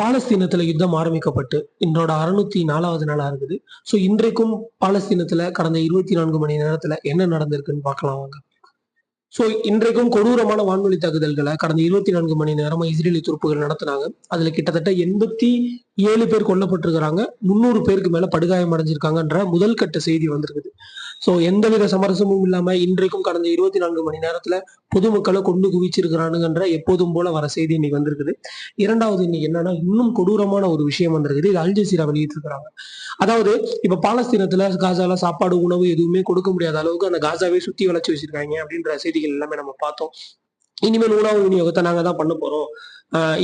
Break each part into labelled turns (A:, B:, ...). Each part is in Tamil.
A: பாலஸ்தீனத்துல யுத்தம் ஆரம்பிக்கப்பட்டு இன்றோட அறுநூத்தி நாலாவது நாளா இருக்குது. ஸோ இன்றைக்கும் பாலஸ்தீனத்துல கடந்த இருபத்தி நான்கு மணி நேரத்துல என்ன நடந்திருக்குன்னு பார்க்கலாம் வாங்க. ஸோ இன்றைக்கும் கொடூரமான வான்வழி தாக்குதல்களை கடந்த இருபத்தி நான்கு மணி நேரமா இஸ்ரேலி துருப்புகள் நடத்தினாங்க. அதுல கிட்டத்தட்ட எண்பத்தி ஏழு பேர் கொல்லப்பட்டிருக்கிறாங்க. முந்நூறு பேருக்கு மேல படுகாயம் அடைஞ்சிருக்காங்கன்ற முதல் கட்ட செய்தி வந்திருக்குது. ஸோ எந்தவித சமரசமும் இல்லாமல் இன்றைக்கும் கடந்த இருபத்தி நான்கு மணி நேரத்தில் பொதுமக்களை கொண்டு குவிச்சிருக்கிறானுங்கன்ற எப்போதும் போல வர செய்தி இன்னைக்கு வந்திருக்குது. இரண்டாவது இன்னைக்கு என்னன்னா இன்னும் கொடூரமான ஒரு விஷயம் வந்திருக்குது. இது அல்ஜசீரா வெளியிட்டிருக்கிறாங்க. அதாவது இப்ப பாலஸ்தீனத்துல காசால சாப்பாடு உணவு எதுவுமே கொடுக்க முடியாத அளவுக்கு அந்த காசாவே சுத்தி வளைச்சு வச்சிருக்காங்க அப்படின்ற செய்திகள் எல்லாமே நம்ம பார்த்தோம். இனிமேல் உணவு விநியோகத்தை நாங்க தான் பண்ண போறோம்.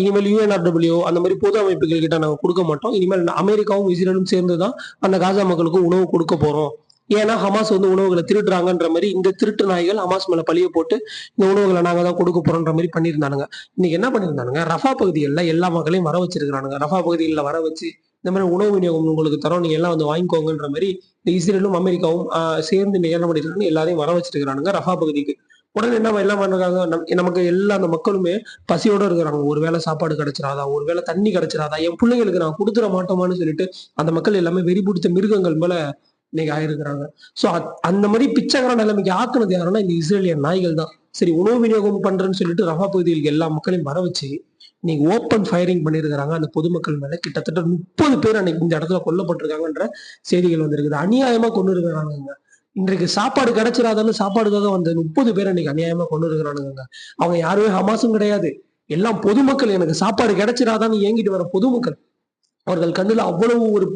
A: இனிமேல் யூஎன்ஆர்டபிள்யூ அந்த மாதிரி பொது அமைப்புகள் கிட்ட நாங்கள் கொடுக்க மாட்டோம். இனிமேல் அமெரிக்காவும் இஸ்ரேலும் சேர்ந்து தான் அந்த காசா மக்களுக்கு உணவு கொடுக்க போறோம். ஏன்னா ஹமாஸ் வந்து உணவுகளை திருடுறாங்கன்ற மாதிரி இந்த திருட்டு நாய்கள் ஹமாஸ் மேல பழிய போட்டு இந்த உணவுகளை நாங்க தான் கொடுக்க போறோம்ன்ற மாதிரி பண்ணியிருந்தானுங்க. இன்னைக்கு என்ன பண்ணியிருந்தானுங்க? ரஃபா பகுதிகளில் எல்லா மக்களையும் வர வச்சிருக்கிறானுங்க. ரஃபா பகுதிகளில் வர வச்சு இந்த மாதிரி உணவு விநியோகம் உங்களுக்கு தரோம் நீங்க எல்லாம் வந்து வாங்கிக்கோங்கன்ற மாதிரி இந்த இஸ்ரேலும் அமெரிக்காவும் சேர்ந்து என்ன பண்ணிருக்காங்க எல்லாரையும் வர வச்சிருக்கிறானுங்க ரஃபா பகுதிக்கு. உடனே என்ன எல்லாம் பண்றாங்க? நம்- நமக்கு எல்லா அந்த மக்களுமே பசியோட இருக்கிறாங்க. ஒரு வேளை சாப்பாடு கிடச்சிறாதா ஒரு வேளை தண்ணி கிடைச்சிடாதா? என் பிள்ளைங்களுக்கு நான் கொடுத்துட மாட்டோமான்னு சொல்லிட்டு அந்த மக்கள் எல்லாமே வெறி பிடிச்ச மிருகங்கள் மேல இன்னைக்கு ஆயிருக்கிறாங்க. சோ அந்த மாதிரி பிச்சைக்கார நிலைமைக்கு ஆக்குனது யாருன்னா இந்த இஸ்ரேலியன் நாய்கள் தான். சரி உணவு விநியோகம் பண்றேன்னு சொல்லிட்டு ரஃபா பகுதிகளுக்கு எல்லா மக்களையும் வர வச்சு இன்னைக்கு ஓப்பன் ஃபயரிங் பண்ணியிருக்கிறாங்க. அந்த பொதுமக்கள் மேல கிட்டத்தட்ட முப்பது பேர் அன்னைக்கு இந்த இடத்துல கொல்லப்பட்டிருக்காங்கன்ற செய்திகள் வந்திருக்குது. அநியாயமா கொண்டு இருக்கிறாங்க இன்றைக்கு சாப்பாடு கிடைச்சிடாதான்னு சாப்பாடுக்காக வந்த முப்பது பேர் அன்னைக்கு அநியாயமா கொண்டு இருக்கிறானுங்க அவங்க யாருமே ஹமாஸும் கிடையாது. எல்லாம் பொதுமக்கள் எனக்கு சாப்பாடு கிடைச்சிடாதான்னு ஏங்கிட்டு வர பொதுமக்கள் அவர்கள் கண்ணுல அவ்வளவு ஒரு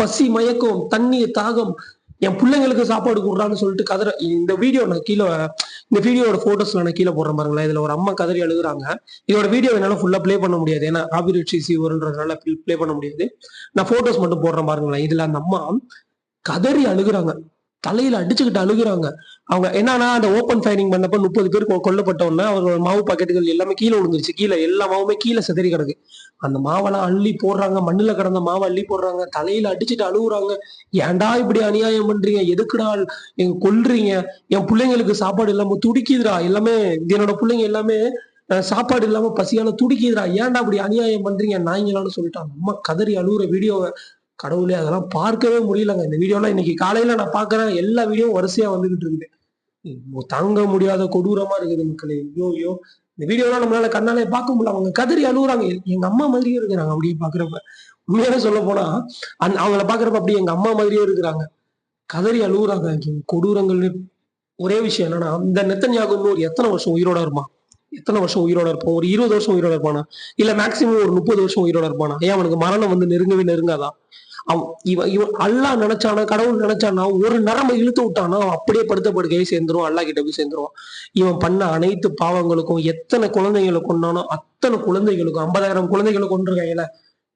A: பசி மயக்கம் தண்ணி தாகம் என் பிள்ளைங்களுக்கு சாப்பாடு கொடுறான்னு சொல்லிட்டு கதற இந்த வீடியோ நான் கீழே இந்த வீடியோட போட்டோஸ்ல நான் கீழே போடுறேன் பாருங்களேன். இதுல ஒரு அம்மா கதறி அழுகுறாங்க. இதோட வீடியோ என்னால ஃபுல்லா பிளே பண்ண முடியாது. ஏன்னா காபிரைட் இஷ்யூன்றதுனால ப்ளே பண்ண முடியாது. நான் போட்டோஸ் மட்டும் போடுறேன் பாருங்களேன். இதுல அந்த அம்மா கதறி அழுகுறாங்க. தலையில அடிச்சுக்கிட்டு அழுகுறாங்க. அவங்க என்னன்னா அந்த ஓப்பன் ஃபயரிங் பண்ணப்ப முப்பது பேர் கொ- அவங்களோட மாவு பாக்கெட்டுகள் எல்லாமே கீழே விழுந்துருச்சு. கீழே எல்லா மாவுமே கீழே சிதறி கிடக்கு. அந்த மாவெல்லாம் அள்ளி போடுறாங்க மண்ணில் கிடந்த மாவை அள்ளி போடுறாங்க தலையில அடிச்சுட்டு அழுகுறாங்க ஏன்டா இப்படி அநியாயம் பண்றீங்க? எதுக்குடா எங்க கொல்றீங்க? என் பிள்ளைங்களுக்கு சாப்பாடு இல்லாம துடிக்குதுடா. எல்லாமே என்னோட பிள்ளைங்க எல்லாமே சாப்பாடு இல்லாம பசியால துடிக்குதுடா. ஏன்டா இப்படி அநியாயம் பண்றீங்க? நாய்ங்களான்னு சொல்லிட்டான் அம்மா கதறி அழுகுற வீடியோவை கடவுளே அதெல்லாம் பார்க்கவே முடியலங்க. இந்த வீடியோலாம் இன்னைக்கு காலையில நான் பாக்குறேன். எல்லா வீடியோவும் வரிசையா வந்துகிட்டு இருக்குது. தாங்க முடியாத கொடூரமா இருக்குது மக்களே. ஐயோ ஐயோ. இந்த வீடியோலாம் நம்மளால கண்ணாலே பார்க்க முடியல. அவங்க கதறி அழுகுறாங்க எங்க அம்மா மாதிரியே இருக்கிறாங்க அப்படியே பாக்குறப்ப உண்மையாவே சொல்ல போனா அந் அவங்கள பாக்குறப்ப அப்படியே எங்க அம்மா மாதிரியே இருக்கிறாங்க. கதறி அழுகுறாங்க கொடூரங்கள் ஒரே விஷயம் என்னன்னா இந்த நெத்தன்யாகு இன்னொரு எத்தனை வருஷம் உயிரோட இருப்பான்? எத்தனை வருஷம் உயிரோட இருப்பான்? ஒரு இருபது வருஷம் உயிரோட இருப்பானா? இல்ல மேக்சிமம் ஒரு முப்பது வருஷம் உயிரோட இருப்பானா? ஏன் அவனுக்கு மரணம் வந்து நெருங்கவே நெருங்காதான் இவன் இவன் அல்லாஹ் நினைச்சானா கடவுள் நினைச்சானா ஒரு நரம்பை இழுத்து விட்டானா அப்படியே படுத்த படுக்கையை சேர்ந்துருவான் அல்லாஹ் கிட்ட போய் சேர்ந்துருவான். இவன் பண்ண அனைத்து பாவங்களுக்கும் எத்தனை குழந்தைகளை கொண்டானோ அத்தனை குழந்தைகளுக்கும் ஐம்பதாயிரம் குழந்தைகளை கொண்டிருக்காங்கல்ல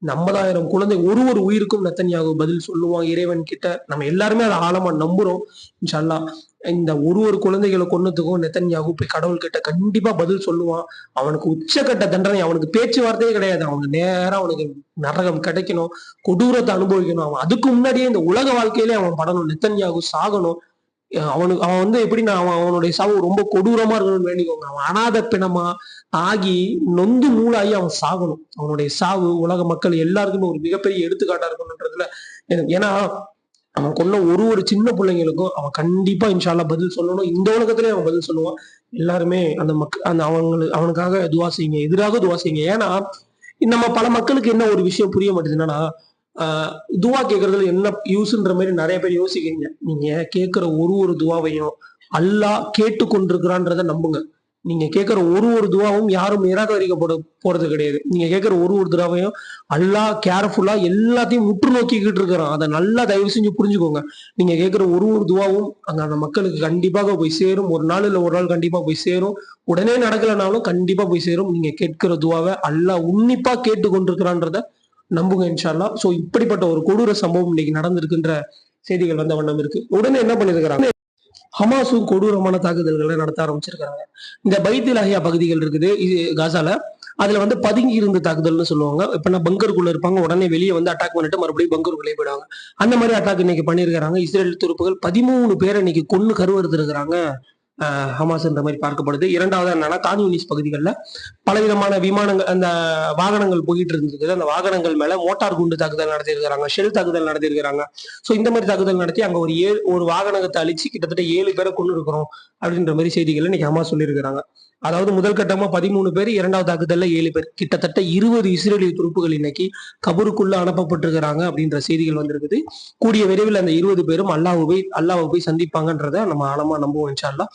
A: இந்த ஐம்பதாயிரம் குழந்தை ஒரு ஒரு உயிருக்கும் நெத்தன்யாகு பதில் சொல்லுவான் இறைவன் கிட்ட. நம்ம எல்லாருமே அதை ஆழமா நம்புறோம் இன்ஷா அல்லாஹ். இந்த ஒரு ஒரு குழந்தைகளை கொன்னதுக்கும் நெத்தன்யாகு போய் கடவுள் கிட்ட கண்டிப்பா பதில் சொல்லுவான். அவனுக்கு உச்சக்கட்ட தண்டனை அவனுக்கு பேச்சுவார்த்தையே கிடையாது. அவனுக்கு நேரம் அவனுக்கு நரகம் கிடைக்கணும் கொடூரத்தை அனுபவிக்கணும். அவன் அதுக்கு முன்னாடியே இந்த உலக வாழ்க்கையிலே அவன் படணும் நெத்தன்யாகு சாகணும். அவனுக்கு அவன் வந்து எப்படின்னா அவன் அவனுடைய சாவு ரொம்ப கொடூரமா இருக்கணும்னு வேண்டிக்கோங்க. அவன் அனாதை பிணமா ஆகி நொந்து நூலாகி அவன் சாகணும். அவனுடைய சாவு உலக மக்கள் எல்லாருக்குமே ஒரு மிகப்பெரிய எடுத்துக்காட்டா இருக்கணுன்றதுல எனக்கு- ஏன்னா அவன் கொண்ட ஒரு ஒரு சின்ன பிள்ளைங்களுக்கும் அவன் கண்டிப்பா இன்ஷால்லா பதில் சொல்லணும். இந்த உலகத்திலே அவன் பதில் சொல்லுவான். எல்லாருமே அந்த மக்க அந்த அவங்களுக்கு அவனுக்காக துவா செய்யுங்க. எதிராக துவா செய்யுங்க. ஏன்னா நம்ம பல மக்களுக்கு என்ன ஒரு விஷயம் புரிய மாட்டேது? என்னன்னா ஆஹ் துவா கேட்கறதுல என்ன யூஸ்ன்ற மாதிரி நிறைய பேர் யோசிக்கிறீங்க. நீங்க கேட்கிற ஒரு ஒரு துவாவையும் அல்லாஹ் கேட்டு கொண்டிருக்கிறான்றத நம்புங்க. நீங்க கேட்கற ஒரு ஒரு துவாவும் யாரும் நிராகரிக்கப்பட போறது கிடையாது. நீங்க கேட்கற ஒரு ஒரு துவாவையும் அல்லா கேர்ஃபுல்லா எல்லாத்தையும் உற்று நோக்கிக்கிட்டு இருக்கிறான். அதை நல்லா தயவு செஞ்சு புரிஞ்சுக்கோங்க. நீங்க கேட்கற ஒரு ஒரு துவாவும் அங்க அந்த மக்களுக்கு கண்டிப்பாக போய் சேரும். ஒரு நாள் இல்ல ஒரு நாள் கண்டிப்பா போய் சேரும். உடனே நடக்கலைனாலும் கண்டிப்பா போய் சேரும். நீங்க கேட்கிற துவாவை அல்லா உன்னிப்பா கேட்டு கொண்டிருக்கிறான்றத நம்புங்க இன்ஷால்லா சோ இப்படிப்பட்ட ஒரு கொடூர சம்பவம் இன்னைக்கு நடந்திருக்குன்ற செய்திகள் வந்த வண்ணம் இருக்கு. உடனே என்ன பண்ணிருக்கிறாங்க? ஹமாஸும் கொடூரமான தாக்குதல்களை நடத்த ஆரம்பிச்சிருக்காங்க. இந்த பைத்திலாகியா பகுதிகள் இருக்குது இது காசால. அதுல வந்து பதுங்கி இருந்த தாக்குதல்னு சொல்லுவாங்க. எப்படின்னா பங்கருக்குள்ள இருப்பாங்க உடனே வெளியே வந்து அட்டாக் பண்ணிட்டு மறுபடியும் பங்கருக்குள்ளே போயிடுவாங்க. அந்த மாதிரி அட்டாக் இன்னைக்கு பண்ணியிருக்காங்க இஸ்ரேல் துருப்புகள் பதிமூணு பேரை இன்னைக்கு கொன்னு கருவறுத்துருக்கிறாங்க. ஹமாஸ்ன்ற மாதிரி பார்க்கப்படுது. இரண்டாவது என்னன்னா கான்யூனிஸ் பகுதிகளில் பலவிதமான விமானங்கள் அந்த வாகனங்கள் போயிட்டு இருந்தது அந்த வாகனங்கள் மேல மோட்டார் குண்டு தாக்குதல் நடத்தியிருக்கிறாங்க ஷெல் தாக்குதல் நடத்தியிருக்கிறாங்க. ஸோ இந்த மாதிரி தாக்குதல் நடத்தி அங்க ஒரு ஏழு ஒரு வாகனத்தை அழிச்சு கிட்டத்தட்ட ஏழு பேரை கொண்டு இருக்கிறோம் அப்படின்ற மாதிரி செய்திகளை இன்னைக்கு ஹமாஸ் சொல்லியிருக்கிறாங்க. அதாவது முதல் கட்டமா பதிமூணு பேர் இரண்டாவது தாக்குதல்ல ஏழு பேர். கிட்டத்தட்ட இருபது இஸ்ரேலிய துருப்புகள் இன்னைக்கு கபருக்குள்ள அனுப்பப்பட்டிருக்கிறாங்க அப்படின்ற செய்திகள் வந்திருக்குது. கூடிய விரைவில் அந்த இருபது பேரும் அல்லாவை போய் அல்லாஹ்வை போய் சந்திப்பாங்கன்றத நம்ம ஆழமா நம்புவோம் இன்ஷால்லா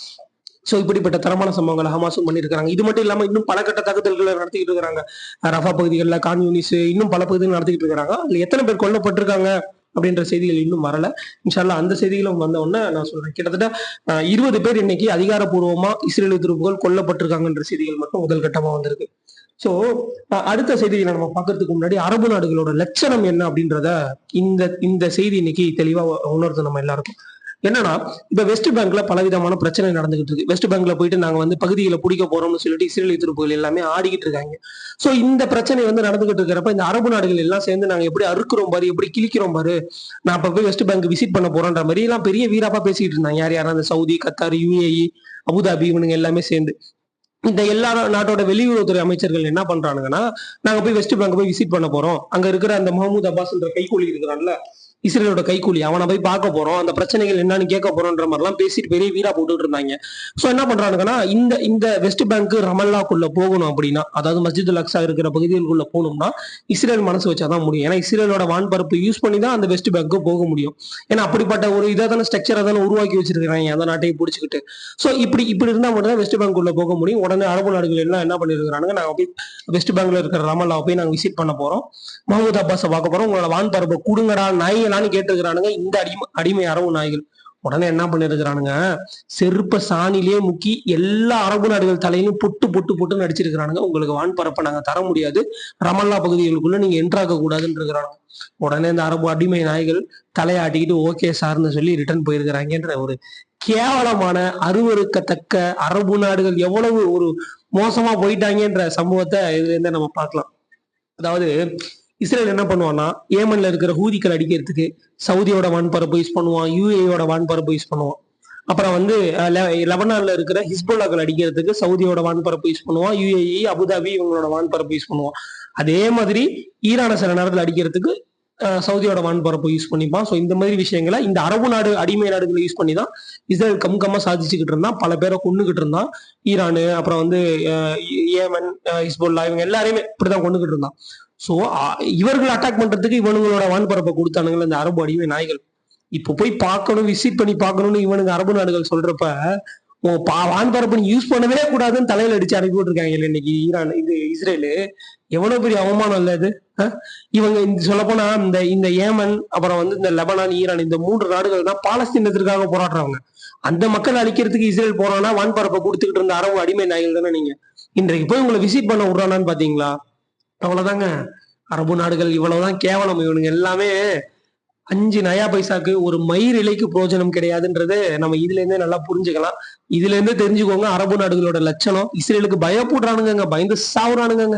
A: ஸோ இப்படிப்பட்ட தரமான சம்பவங்களை ஹமாஸும் பண்ணியிருக்காங்க இது மட்டும் இல்லாமல் இன்னும் பல கட்ட தாக்குதல்களை நடத்திக்கிட்டு இருக்கிறாங்க ரஃபா பகுதிகளில் கான்யூனிஸ் இன்னும் பல பகுதிகள் நடத்திக்கிட்டு இருக்கிறாங்க அதில் எத்தனை பேர் கொல்லப்பட்டிருக்காங்க? அப்படின்ற செய்திகள் இன்னும் வரல. இன்ஷால்லா அந்த செய்திகளும் வந்த உடனே நான் சொல்றேன். கிட்டத்தட்ட இருபது பேர் இன்னைக்கு அதிகாரப்பூர்வமா இஸ்ரேல் துருப்புகள் கொல்லப்பட்டிருக்காங்கன்ற செய்திகள் மட்டும் முதல் கட்டமா வந்திருக்கு. சோ அடுத்த செய்திகளை நம்ம பார்க்கறதுக்கு முன்னாடி அரபு நாடுகளோட லட்சணம் என்ன அப்படின்றத இந்த இந்த செய்தி இன்னைக்கு தெளிவா உணர்த்து நம்ம எல்லாருக்கும் என்னன்னா இப்ப வெஸ்ட் பேங்க்ல பலவிதமான பிரச்சனை நடந்துகிட்டு இருக்கு. வெஸ்ட் பேங்க்ல போயிட்டு நாங்க வந்து பகுதியில பிடிக்க போறோம்னு சொல்லிட்டு இஸ்ரேல் துருப்புகள் எல்லாமே ஆடிக்கிட்டு இருக்காங்க. சோ இந்த பிரச்சனை வந்து நடந்துகிட்டு இருக்கிறப்ப இந்த அரபு நாடுகள் எல்லாம் சேர்ந்து நாங்க எப்படி அறுக்கிறோம் பாரு எப்படி கிழிக்கிறோம் பாரு நான் அப்ப போய் வெஸ்ட் பேங்க் விசிட் பண்ண போறேன்ற மாதிரி எல்லாம் பெரிய வீராப்பா பேசிக்கிட்டு இருந்தாங்க. யார் யாரும் அந்த சவுதி கத்தார் யுஏஇ அபுதாபி இவனுங்க எல்லாமே சேர்ந்து. இந்த எல்லா நாட்டோட வெளியுறவுத்துறை அமைச்சர்கள் என்ன பண்றானுங்கன்னா நாங்க போய் வெஸ்ட் பேங்க் போய் விசிட் பண்ண போறோம். அங்க இருக்கிற அந்த முகமது அப்பாஸ்ன்ற கைக்கூலி இருக்கிறான்ல இஸ்ரேலோட கைக்கூலி அவனை போய் பார்க்க போறோம். அந்த பிரச்சனைகள் என்னன்னு கேட்க போறோம்ன்ற மாதிரிலாம் பேசிட்டு பெரிய வீரா போட்டுட்டு இருந்தாங்க. சோ என்ன பண்றானுங்கன்னா இந்த இந்த வெஸ்ட் பேங்க் ரமல்லாக்குள்ள போகணும் அப்படின்னா அதாவது மஸ்ஜித் லக்ஸா இருக்கிற பகுதிகளுக்குள்ள போகணும்னா இஸ்ரேல் மனசு வச்சாதான் முடியும். ஏன்னா இஸ்ரேலோட வான்பரப்பு யூஸ் பண்ணி தான் அந்த வெஸ்ட் பேங்க்கு போக முடியும். ஏன்னா அப்படிப்பட்ட ஒரு இதை தானே ஸ்ட்ரக்சரை தானே உருவாக்கி வச்சிருக்கிறாங்க அந்த நாட்டையை பிடிச்சிக்கிட்டு. சோ இப்படி இப்படி இருந்தா மட்டும் தான் வெஸ்ட் பேங்க் உள்ள போக முடியும். உடனே அரபு நாடுகள் எல்லாம் என்ன பண்ணிருக்காங்க நாங்க போய் வெஸ்ட் பெங்கால் இருக்கிற ரமல்லாவை போய் நாங்க விசிட் பண்ண போறோம். முகமது அப்பாஸை பார்க்க போறோம். உங்களோட வான் பரப்பை கொடுங்கடா நாய்களான்னு கேட்டுருக்கிறானுங்க. இந்த அடிமை அடிமை அரபு நாய்கள். உடனே என்ன பண்ணிருக்கிறானுங்க? செருப்ப சாணிலேயே முக்கி எல்லா அரபு நாடுகள் தலையிலும் பொட்டு பொட்டு பொட்டு நடிச்சிருக்கிறானுங்க உங்களுக்கு வான் பரப்ப நாங்க தர முடியாது. ரமல்லா பகுதிகளுக்குள்ள நீங்க என்ட்ராக்க கூடாதுன்னு இருக்கிறாங்க உடனே இந்த அரபு அடிமை நாய்கள் தலையாட்டிக்கிட்டு ஓகே சார்னு சொல்லி ரிட்டர்ன் போயிருக்கிறாங்கன்ற ஒரு கேவலமான அருவருக்கத்தக்க அரபு நாடுகள் எவ்வளவு ஒரு மோசமா போயிட்டாங்கன்ற சம்பவத்தை இதுல இருந்து நம்ம பார்க்கலாம். அதாவது இஸ்ரேல் என்ன பண்ணுவான்னா ஏமன்ல இருக்கிற ஹூதிக்கள் அடிக்கிறதுக்கு சவுதியோட வான்பரப்பு யூஸ் பண்ணுவான் யூஏயோட வான்பரப்பு யூஸ் பண்ணுவான். அப்புறம் வந்து லெபனான்ல இருக்கிற ஹிஸ்புல்லாக்கள் அடிக்கிறதுக்கு சவுதியோட வான்பரப்பு யூஸ் பண்ணுவான் யூஏஇ அபுதாபி இவங்களோட வான்பரப்பு யூஸ் பண்ணுவான். அதே மாதிரி ஈரான சில நேரத்தில் அடிக்கிறதுக்கு சவுதியோட வான்பரப்பு யூஸ் பண்ணிப்பான். ஸோ இந்த மாதிரி விஷயங்களை இந்த அரபு நாடு அடிமை நாடுகளை யூஸ் பண்ணி தான் இஸ்ரேல் கம் சாதிச்சுக்கிட்டு இருந்தான். பல பேரை கொண்டுகிட்டு இருந்தான். ஈரானு அப்புறம் வந்து ஏமன் அஹ், ஹிஸ்புல்லா இவங்க எல்லாரையுமே இப்படிதான் கொண்டுகிட்டு இருந்தான். ஸோ இவர்கள் அட்டாக் பண்றதுக்கு இவனுங்களோட வான்பரப்பை கொடுத்தானுங்கள இந்த அரபு அடிமை நாய்கள். இப்போ போய் பார்க்கணும் விசிட் பண்ணி பார்க்கணும்னு இவனுங்க அரபு நாடுகள் சொல்றப்ப உன் பா வான்பரப்பு யூஸ் பண்ணவே கூடாதுன்னு தலையில அடிச்சு அனுப்பி விட்டுருக்காங்க இன்னைக்கு ஈரான் இது இஸ்ரேலு. எவ்வளவு பெரிய அவமானம் இல்ல இது இவங்க இந்த போனா இந்த இந்த ஏமன் அப்புறம் வந்து இந்த லெபனான் ஈரான் இந்த மூன்று நாடுகள் தான் பாலஸ்தீனத்திற்காக போராடுறவங்க அந்த மக்கள் அழிக்கிறதுக்கு இஸ்ரேல் போறானா வான்பரப்பை கொடுத்துக்கிட்டு இருந்த அரபு அடிமை நாய்கள் தானே நீங்க? இன்றைக்கு போய் உங்களை விசிட் பண்ண விடுறானான்னு பாத்தீங்களா? அவ்வளவுதாங்க. அரபு நாடுகள் இவ்வளவுதான் கேவலம். இவனுங்க எல்லாமே அஞ்சு நயா பைசாக்கு ஒரு மயிர் இலைக்கு பிரயோஜனம் கிடையாதுன்றது நம்ம இதுல இருந்தே நல்லா புரிஞ்சுக்கலாம். இதுல இருந்தே தெரிஞ்சுக்கோங்க அரபு நாடுகளோட லட்சணம். இஸ்ரேலுக்கு பயப்படுறானுங்க பயந்து சாவுறானுங்க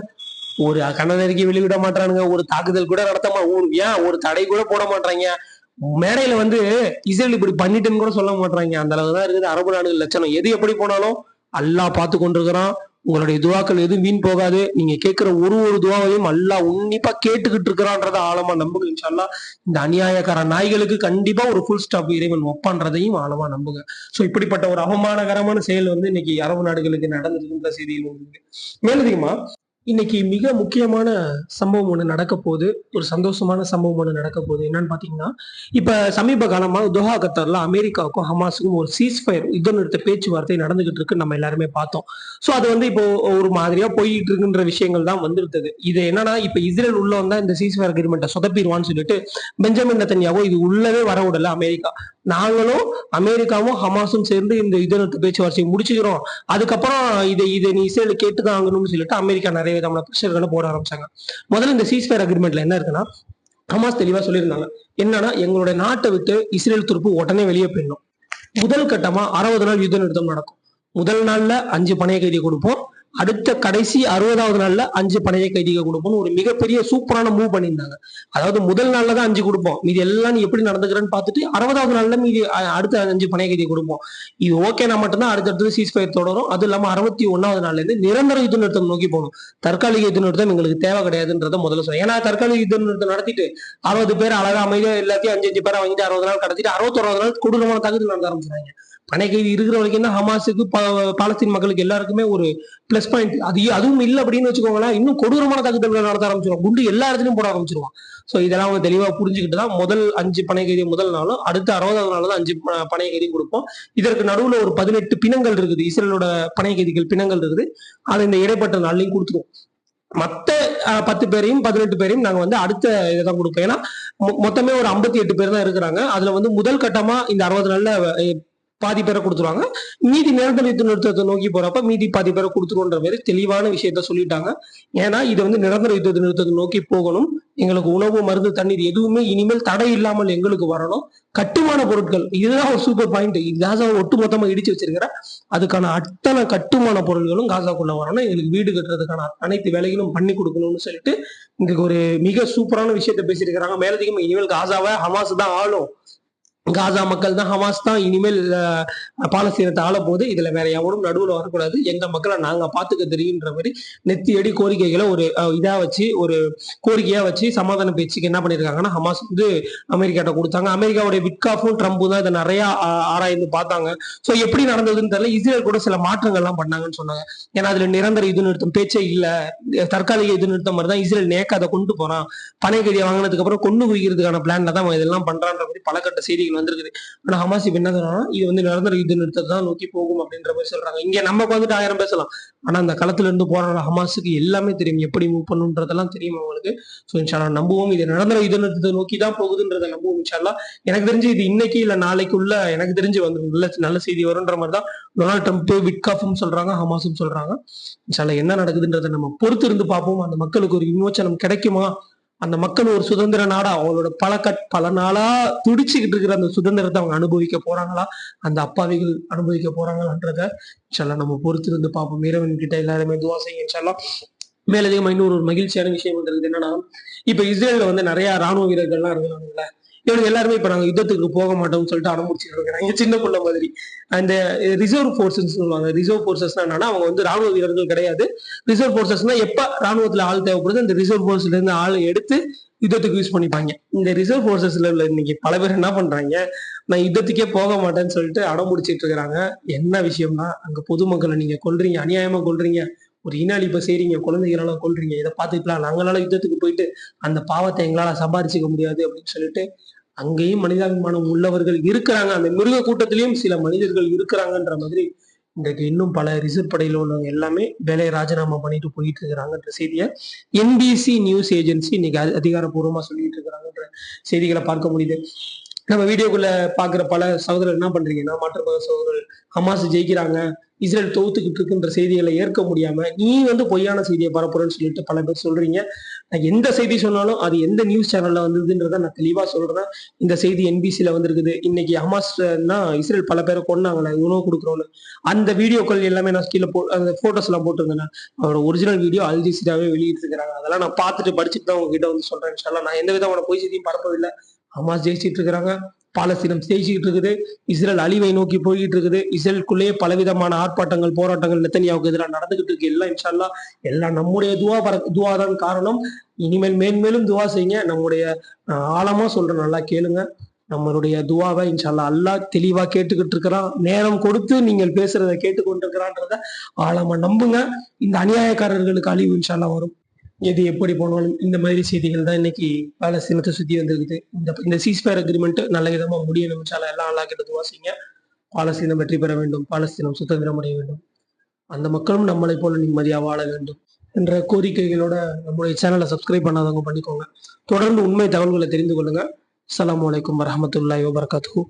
A: ஒரு கண்ணநெருக்கி வெளிவிட மாட்டானுங்க ஒரு தாக்குதல் கூட நடத்த ஏன் ஒரு தடை கூட போட மாட்டாங்க மேடையில வந்து இஸ்ரேல் இப்படி பண்ணிட்டுன்னு கூட சொல்ல மாட்டாங்க அந்த அளவு தான் இருக்குது. அரபு நாடுகள் லட்சணம். எது எப்படி போனாலும் அல்லா பார்த்து கொண்டிருக்கிறான். உங்களுடைய துவாக்கள் எதுவும் வீண் போகாது. நீங்க கேட்கிற ஒரு ஒரு துவாவையும் அல்லா உன்னிப்பா கேட்டுக்கிட்டு இருக்கிறான்றத ஆழமா நம்புங்க. இன்ஷால்லா இந்த அநியாயக்கார நாய்களுக்கு கண்டிப்பா ஒரு ஃபுல் ஸ்டாப் இறைவன் ஒப்பான்றதையும் ஆழமா நம்புங்க. சோ இப்படிப்பட்ட ஒரு அவமானகரமான செயல் வந்து இன்னைக்கு அரபு நாடுகளுக்கு நடந்துருக்குன்ற செய்தியில் இருக்கு. மேலதிகமா இன்னைக்கு மிக முக்கியமான சம்பவம் ஒன்று நடக்க போகுது. ஒரு சந்தோஷமான சம்பவம் ஒன்று நடக்க போகுது. என்னன்னு பார்த்தீங்கன்னா இப்போ சமீப காலமாக துஹா கத்தார்ல அமெரிக்காவுக்கும் ஹமாஸுக்கும் ஒரு சீஸ் ஃபயர் யுத்த நிறுத்த பேச்சுவார்த்தை நடந்துகிட்டு இருக்கு. நம்ம எல்லாருமே பார்த்தோம். ஸோ அது வந்து இப்போ ஒரு மாதிரியாக போயிட்டு இருக்குன்ற விஷயங்கள் தான் வந்திருந்தது. இது என்னன்னா இப்போ இஸ்ரேல் உள்ள வந்தா இந்த சீஸ் ஃபயர் அக்ரிமெண்ட்டை சொதப்பிடுவான்னு சொல்லிட்டு பெஞ்சமின் நத்தன்யாவோ இது உள்ளவே வர விடல அமெரிக்கா. நாங்களும் அமெரிக்காவும் ஹமாஸும் சேர்ந்து இந்த யுத்த நிறுத்த பேச்சுவார்த்தையை முடிச்சுக்கிறோம். அதுக்கப்புறம் இதை இதை நீ இஸ்ரேல் கேட்டுதான் ஆகணும்னு சொல்லிட்டு அமெரிக்கா நிறைய விதமான பிரஷர்களை போட ஆரம்பிச்சாங்க. முதல்ல இந்த சீஸ் அக்ரிமெண்ட்ல என்ன இருக்குன்னா ஹமாஸ் தெளிவா சொல்லியிருந்தாங்க. என்னன்னா எங்களுடைய நாட்டை விட்டு இஸ்ரேல் துருப்பு உடனே வெளியே போயிடணும். முதல் கட்டமா அறுபது நாள் யுத்த நிறுத்தம் நடக்கும். முதல் நாள்ல அஞ்சு பணைய கைதி கொடுப்போம். அடுத்த கடைசி அறுபதாவது நாள்ல அஞ்சு பணைய கைதிகள் கொடுப்போம் ஒரு மிகப்பெரிய சூப்பரான மூவ் பண்ணியிருந்தாங்க. அதாவது முதல் நாள்ல தான் அஞ்சு கொடுப்போம். மீதி எல்லாம் நீ எப்படி நடந்துக்கிறேன்னு பார்த்துட்டு அறுபதாவது நாள்ல மீதி அடுத்த அஞ்சு பணைய கைதி கொடுப்போம். இது ஓகேனா மட்டும்தான் அடுத்தடுத்து சீஸ் ஃபயர் தொடரும். அது இல்லாம அறுபத்தி ஒன்னாவது நாள்ல இருந்து நிரந்தர யுத்த நிறுத்தம் நோக்கி போகணும். தற்காலிக யுத்த நிறுத்தம் எங்களுக்கு தேவை கிடையாதுன்றத முதல்ல சொல்றேன் ஏன்னா தற்காலிக யுத்த நிறுத்தம் நடத்திட்டு அறுபது பேர் அழகா அமைதியா எல்லாத்தையும் அஞ்சு அஞ்சு பேரை வாங்கிட்டு அறுபது நாள் கடத்திட்டு அறுபத்தொறாவது நாள் கொடூரமான தகுதி நடத்த ஆரம்பிச்சாங்க பனை கைதி இருக்கிற வரைக்கும் தான் ஹமாஸுக்கு பா- பாலஸ்தீன் மக்களுக்கு எல்லாருக்குமே ஒரு பிளஸ் பாயிண்ட் அது அதுவும் இல்லை அப்படின்னு வச்சுக்கோங்களேன் இன்னும் கொடூரமான தாக்குதல்கள் நடத்த ஆரம்பிச்சிருவான் குண்டு எல்லா இடத்துலையும் போட ஆரம்பிச்சிருவான் ஸோ இதெல்லாம் அவங்க தெளிவாக புரிஞ்சுக்கிட்டு தான் முதல் அஞ்சு பனை கைதி முதல் நாளும் அடுத்த அறுபதாவது நாள் தான் அஞ்சு பனை கைதியும் கொடுப்போம். இதற்கு நடுவில் ஒரு பதினெட்டு பிணங்கள் இருக்குது. இஸ்ரேலோட பனை கைதிகள் பிணங்கள் இருக்குது. அதை இந்த இடைப்பட்ட நாள்லையும் கொடுத்துருவோம். மற்ற பத்து பேரையும் பதினெட்டு பேரையும் நாங்கள் வந்து அடுத்த இதை தான் கொடுப்போம். ஏன்னா மொ- மொத்தமே ஒரு ஐம்பத்தி எட்டு பேர் தான் இருக்கிறாங்க. அதுல வந்து முதல் கட்டமா இந்த அறுபது நாளில் பாதி பேரை கொடுத்துருவாங்க. மீதி நிரந்தர யுத்த நிறுத்தத்தை நோக்கி போறப்ப மீதி பாதி பேரை கொடுத்துருவோன்ற மாதிரி தெளிவான விஷயத்த சொல்லிட்டாங்க. ஏன்னா இது வந்து நிரந்தர யுத்த நிறுத்தத்தை நோக்கி போகணும். எங்களுக்கு உணவு மருந்து தண்ணீர் எதுவுமே இனிமேல் தடை இல்லாமல் எங்களுக்கு வரணும். கட்டுமான பொருட்கள் இதுதான் ஒரு சூப்பர் பாயிண்ட் காசாவை ஒட்டுமொத்தமா இடிச்சு வச்சிருக்கிற அதுக்கான அத்தனை கட்டுமான பொருட்களும் காசாக்குள்ள வரணும். எங்களுக்கு வீடு கட்டுறதுக்கான அனைத்து வேலைகளும் பண்ணி கொடுக்கணும்னு சொல்லிட்டு இன்றைக்கு ஒரு மிக சூப்பரான விஷயத்த பேசியிருக்கிறாங்க. மேலதிகம் இனிமேல் காசாவை ஹமாஸ் தான் ஆளும். காசா மக்கள் தான் ஹமாஸ் தான் இனிமேல் பாலஸ்தீனத்தை ஆள போது இதுல வேற எவனும் நடுவில் வரக்கூடாது. எங்க மக்களை நாங்க பாத்துக்க தெரியுன்ற மாதிரி நெத்தியடி கோரிக்கைகளை ஒரு இதா வச்சு ஒரு கோரிக்கையா வச்சு சமாதான பேச்சுக்கு என்ன பண்ணிருக்காங்கன்னா ஹமாஸ் வந்து அமெரிக்காட்ட கொடுத்தாங்க. அமெரிக்காவுடைய விட்காஃபும் ட்ரம்பும் தான் இதை நிறைய ஆராய்ந்து பார்த்தாங்க. ஸோ எப்படி நடந்ததுன்னு தெரியல. இஸ்ரேல் கூட சில மாற்றங்கள்லாம் பண்ணாங்கன்னு சொன்னாங்க. ஏன்னா அதுல நிரந்தர இது நிறுத்தம் பேச்சே இல்ல. தற்காலிக இது நிறுத்தம் மாதிரி தான் இஸ்ரேல் நேக்க அதை கொண்டு போறான். பனை கதியை வாங்கினதுக்கு அப்புறம் கொண்டு குவிக்கிறதுக்கான பிளான்ல தான் அவன் இதெல்லாம் பண்றான்ற மாதிரி பல கட்ட செய்திகள் வந்திருக்குது. ஆனா ஹமாஸ் இப்ப என்ன சொல்றாங்கன்னா இது வந்து நிரந்தர யுத்த நிறுத்தத்தை தான் நோக்கி போகும் அப்படின்ற மாதிரி சொல்றாங்க. இங்க நமக்கு வந்துட்டு ஆயிரம் பேசலாம் ஆனா அந்த களத்துல இருந்து போராடுற ஹமாஸுக்கு எல்லாமே தெரியும். எப்படி மூவ் பண்ணுன்றதெல்லாம் தெரியும் அவங்களுக்கு. ஸோ இன்ஷால்லா நம்புவோம். இது நிரந்தர யுத்த நிறுத்தத்தை நோக்கி தான் போகுதுன்றதை நம்புவோம் இன்ஷால்லா எனக்கு தெரிஞ்சு இது இன்னைக்கு இல்ல நாளைக்குள்ள எனக்கு தெரிஞ்சு வந்து நல்ல நல்ல செய்தி வரும்ன்ற மாதிரி தான் டொனால்ட் ட்ரம்ப் விட்காஃபும் சொல்றாங்க ஹமாஸும் சொல்றாங்க. இன்ஷால்லா என்ன நடக்குதுன்றதை நம்ம பொறுத்து இருந்து பார்ப்போம். அந்த மக்களுக்கு ஒரு விமோச்சனம் கிடைக்குமா? அந்த மக்கள் ஒரு சுதந்திர நாடா அவங்களோட பல கட் பல நாளா துடிச்சுக்கிட்டு இருக்கிற அந்த சுதந்திரத்தை அவங்க அனுபவிக்க போறாங்களா? அந்த அப்பாவிகள் அனுபவிக்க போறாங்களான்றத சொல்லலாம் நம்ம பொறுத்து இருந்து பார்ப்போம். இறைவன் கிட்ட எல்லாருமே துவா செய்யுங்க இன்ஷால்லா மேலதிகமா இன்னொரு ஒரு மகிழ்ச்சியான விஷயம் என்னன்னா இப்ப இஸ்ரேல்ல வந்து நிறைய ராணுவ வீரர்கள்லாம் இருக்கிறாங்கல்ல. இவங்க எல்லாருமே இப்ப நாங்க யுத்தத்துக்கு போக மாட்டோம்னு சொல்லிட்டு அனுமதிச்சுட்டு இருக்கிறாங்க. சின்ன பிள்ளை மாதிரி. அந்த ரிசர்வ் போர்சஸ் சொல்லுவாங்க. ரிசர்வ் போர்சஸ் என்னன்னா அவங்க வந்து ராணுவ வீரர்கள் கிடையாது. ரிசர்வ் போர்சஸ்னா எப்ப ராணுவத்துல ஆள் தேவைப்படுது அந்த ரிசர்வ் போர்ஸ்ல இருந்து ஆள் எடுத்து யுத்தத்துக்கு யூஸ் பண்ணிப்பாங்க. இந்த ரிசர்வ் போர்சஸ்ல உள்ள இன்னைக்கு பல பேர் என்ன பண்றாங்க? நான் யுத்தத்துக்கே போக மாட்டேன்னு சொல்லிட்டு அடம் முடிச்சிட்டு இருக்கிறாங்க. என்ன விஷயம்னா அங்க பொதுமக்களை நீங்க கொல்றீங்க அநியாயமா கொல்றீங்க. ஒரு இன அழிப்பை செய்றீங்க குழந்தைகளெல்லாம் கொள்றீங்க இதை பார்த்துக்கலாம் நாங்களால யுத்தத்துக்கு போயிட்டு அந்த பாவத்தை எங்களால சம்பாரிச்சுக்க முடியாது அப்படின்னு சொல்லிட்டு அங்கேயும் மனிதாபிமானம் உள்ளவர்கள் இருக்கிறாங்க. அந்த மிருக கூட்டத்திலையும் சில மனிதர்கள் இருக்கிறாங்கன்ற மாதிரி இன்றைக்கு இன்னும் பல ரிசர்வ் படையில் உள்ளவங்க எல்லாமே வேலையை ராஜினாமா பண்ணிட்டு போயிட்டு இருக்கிறாங்கன்ற செய்தியை என்பிசி நியூஸ் ஏஜென்சி இன்னைக்கு அதிகாரப்பூர்வமா சொல்லிட்டு இருக்கிறாங்கன்ற செய்திகளை பார்க்க முடியுது. நம்ம வீடியோக்குள்ள பாக்குற பல சகோதரர் என்ன பண்றீங்கன்னா மாற்று சகோதரர். சகோதரர்கள் ஹமாஸ் ஜெயிக்கிறாங்க. இஸ்ரேல் தொகுத்துக்கிட்டு இருக்குன்ற செய்திகளை ஏற்க முடியாம நீ வந்து பொய்யான செய்தியை பரப்புறன்னு சொல்லிட்டு பல பேர் சொல்றீங்க. நான் எந்த செய்தி சொன்னாலும் அது எந்த நியூஸ் சேனல்ல வந்ததுன்றத நான் தெளிவா சொல்றேன். இந்த செய்தி என்பிசியில வந்திருக்குது. இன்னைக்கு ஹமாஸ்னா இஸ்ரேல் பல பேரை கொண்டாங்களே உணவு கொடுக்குறோன்னு. அந்த வீடியோக்கள் எல்லாமே நான் கீழே போ அந்த போட்டோஸ் எல்லாம் போட்டிருந்தேன் அவரோட ஒரிஜினல் வீடியோ அல்ஜிசிராவே வெளியிட்டு இருக்கிறாங்க அதெல்லாம் நான் பார்த்துட்டு படிச்சுட்டு தான் உங்ககிட்ட வந்து சொல்றேன். நான் எந்த விதமான பொய் செய்தியும் பரப்பவில்லை. ஹமாஸ் ஜெயிச்சிட்டு இருக்கிறாங்க. பாலஸ்தீனம் ஜெயிச்சுக்கிட்டு இருக்குது. இஸ்ரேல் அழிவை நோக்கி போய்கிட்டு இருக்குது. இஸ்ரேலுக்குள்ளேயே பலவிதமான ஆர்ப்பாட்டங்கள் போராட்டங்கள் நெத்தனியாவுக்கு எதிராக நடந்துகிட்டு இருக்கு. எல்லாம் இன்ஷால்லா எல்லாம் நம்முடைய துவா பர துவா தான் காரணம். இனிமேல் மேன்மேலும் துவா செய்யுங்க. நம்முடைய ஆழமா சொல்றேன் நல்லா கேளுங்க. நம்மளுடைய துவாவை இன்ஷால்லா அல்லாஹ் தெளிவா கேட்டுக்கிட்டு இருக்கிறான். நேரம் கொடுத்து நீங்கள் பேசுறதை கேட்டுக்கொண்டிருக்கிறான்றத ஆழமா நம்புங்க. இந்த அநியாயக்காரர்களுக்கு அழிவு இன்ஷால்லா வரும். எது எப்படி போனாலும் இந்த மாதிரி செய்திகள் தான் இன்னைக்கு பாலஸ்தீனத்தை சுத்தி வந்திருக்குது. இந்த இந்த சீஸ்பயர் அக்ரிமெண்ட் நல்ல விதமா முடிய இன்ஷால்லா எல்லாம் அல்லா கிட்ட பாலஸ்தீனம் வெற்றி பெற வேண்டும். பாலஸ்தீனம் சுதந்திரம் அடைய வேண்டும். அந்த மக்களும் நம்மளை போல நிம்மதியாக வாழ வேண்டும் என்ற கோரிக்கைகளோட நம்முடைய சேனலை சப்ஸ்கிரைப் பண்ணாதவங்க பண்ணிக்கோங்க. தொடர்ந்து உண்மை தகவல்களை தெரிந்து கொள்ளுங்க. அஸ்ஸலாமு வலைக்கம் வரமத்துல்லாய் வபர்காத்து